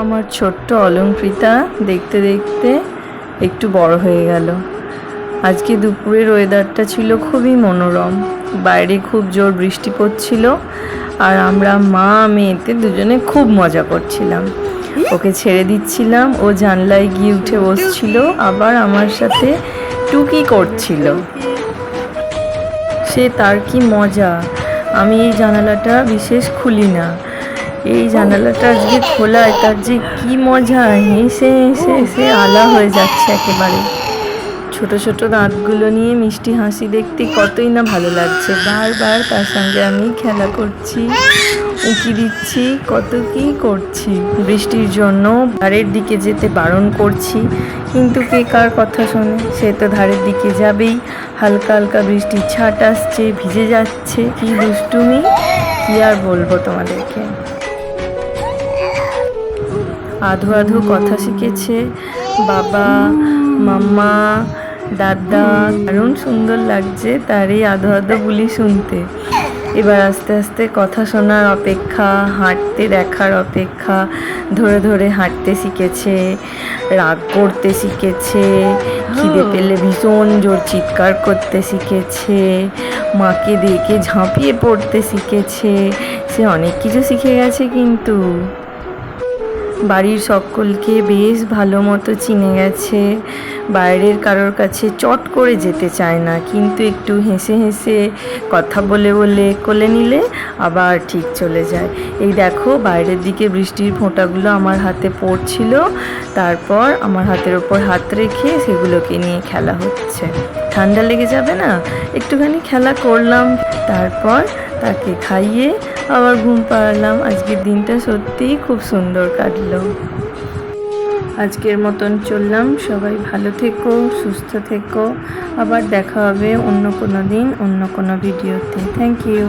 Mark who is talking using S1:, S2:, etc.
S1: আমার ছোট্ট অলঙ্কৃতা দেখতে দেখতে একটু বড় হয়ে গেল। আজকে দুপুরের ওয়েদারটা ছিল খুবই মনোরম। বাইরে খুব জোর বৃষ্টি পড়ছিল আর আমরা মা মেয়েতে দুজনে খুব মজা করছিলাম। ওকে ছেড়ে দিচ্ছিলাম, ও জানলায় গিয়ে উঠে বসছিল, আবার আমার সাথে টুকি করছিল। সে তার কি মজা? আমি এই জানালাটা বিশেষ খুলি না। এই জানালাটা আজকে খোলায় তার যে কি মজা, হেসে হেসে হেসে আলা হয়ে যাচ্ছে একেবারে। ছোট ছোট দাঁতগুলো নিয়ে মিষ্টি হাসি দেখতে কতই না ভালো লাগছে। বারবার তার সঙ্গে আমি খেলা করছি, উঁকি দিচ্ছি, কত কি করছি। বৃষ্টির জন্য ধারের দিকে যেতে বারণ করছি, কিন্তু কে কার কথা শোনে? সে তো ধারের দিকে যাবেই। হালকা হালকা বৃষ্টির ছাট আসছে, ভিজে যাচ্ছে। কি দুষ্টুমি, কি আর বলব তোমাদেরকে? আধো আধো কথা শিখেছে। বাবা মাম্মা দাদা দারুণ সুন্দর লাগছে তার এই আধো আধো বুলি শুনতে। এবার আস্তে আস্তে কথা শোনার অপেক্ষা হাঁটতে দেখার অপেক্ষা ধরে ধরে হাঁটতে শিখেছে রাগ করতে শিখেছে খিদে পেলে ভীষণ জোর চিৎকার করতে শিখেছে মাকে দেখে ঝাঁপিয়ে পড়তে শিখেছে। সে অনেক কিছু শিখে গেছে কিন্তু। বাড়ির সকলকে বেশ ভালো মতো চিনে গেছে। বাইরের কারোর কাছে চট করে যেতে চায় না, কিন্তু একটু হেসে হেসে কথা বলে বলে কোলে নিলে আবার ঠিক চলে যায়। এই দেখো, বাইরের দিকে বৃষ্টির ফোঁটাগুলো আমার হাতে পড়ছিল, তারপর আমার হাতের ওপর হাত রেখে সেগুলোকে নিয়ে খেলা হচ্ছে। ঠান্ডা লেগে যাবে না? একটুখানি খেলা করলাম, তারপর তাকে খাইয়ে আবার ঘুম পাড়ালাম। আজকের দিনটা সত্যিই খুব সুন্দর কাটলো। আজকের মতন চললাম। সবাই ভালো থেকো, সুস্থ থেকো। আবার দেখা হবে অন্য কোনো দিন, অন্য কোনো ভিডিওতে। Thank you